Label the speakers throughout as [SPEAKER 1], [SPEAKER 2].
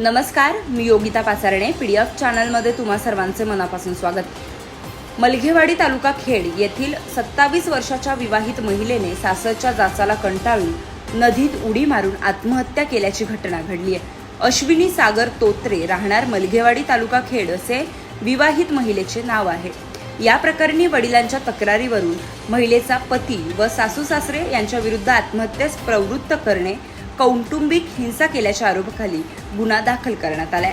[SPEAKER 1] नमस्कार मी Yogita Pacharane P D F चॅनलमध्ये तुम्हा सर्वांचे मनापासून स्वागत. मलघेवाडी तालुका खेड येथील सत्तावीस वर्षाच्या विवाहित महिलेने सासरच्या जाचाला कंटाळून नदीत उडी मारून आत्महत्या केल्याची घटना घडली आहे. अश्विनी सागर तोत्रे राहणार मलघेवाडी तालुका खेड असे विवाहित महिलेचे नाव आहे. या प्रकरणी वडिलांच्या तक्रारीवरून महिलेचा पती व सासू सासरे यांच्या विरुद्ध आत्महत्येस प्रवृत्त करणे कौटुंबिक हिंसा केल्याच्या आरोपाखाली गुन्हा दाखल करण्यात आलाय.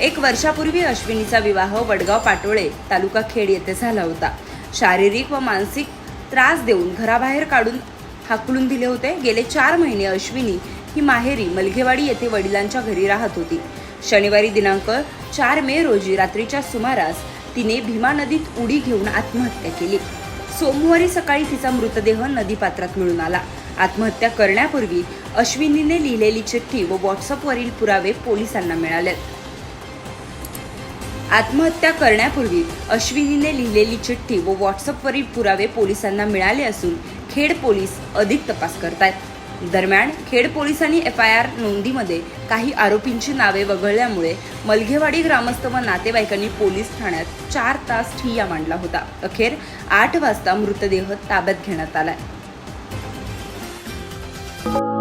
[SPEAKER 1] एक वर्षापूर्वी अश्विनीचा विवाह वडगाव पाटोळे तालुका खेड येथे झाला होता. शारीरिक व मानसिक त्रास देऊन घराबाहेर काढून हाकलून दिले होते. गेले चार महिने अश्विनी ही माहेरी मलघेवाडी येथे वडिलांच्या घरी राहत होती. शनिवारी दिनांक चार मे रोजी रात्रीच्या सुमारास तिने भीमा नदीत उडी घेऊन आत्महत्या केली. सोमवारी सकाळी तिचा मृतदेह नदीपात्रात मिळून आला. आत्महत्या करण्यापूर्वी अश्विनीने लिहिलेली चिठ्ठी व व्हॉट्सअपवरील पुरावे पोलिसांना मिळाले. आत्महत्या करण्यापूर्वी अश्विनीने लिहिलेली चिठ्ठी व व्हॉट्सअपवरील पुरावे पोलिसांना मिळाले असून खेड पोलीस अधिक तपास करतायत. दरम्यान खेड पोलिसांनी एफ आय आर नोंदीमध्ये काही आरोपींची नावे वगळल्यामुळे मलघेवाडी ग्रामस्थ व नातेवाईकांनी पोलीस ठाण्यात चार तास ठिय्या मांडला होता. अखेर आठ वाजता मृतदेह ताब्यात घेण्यात आलाय. you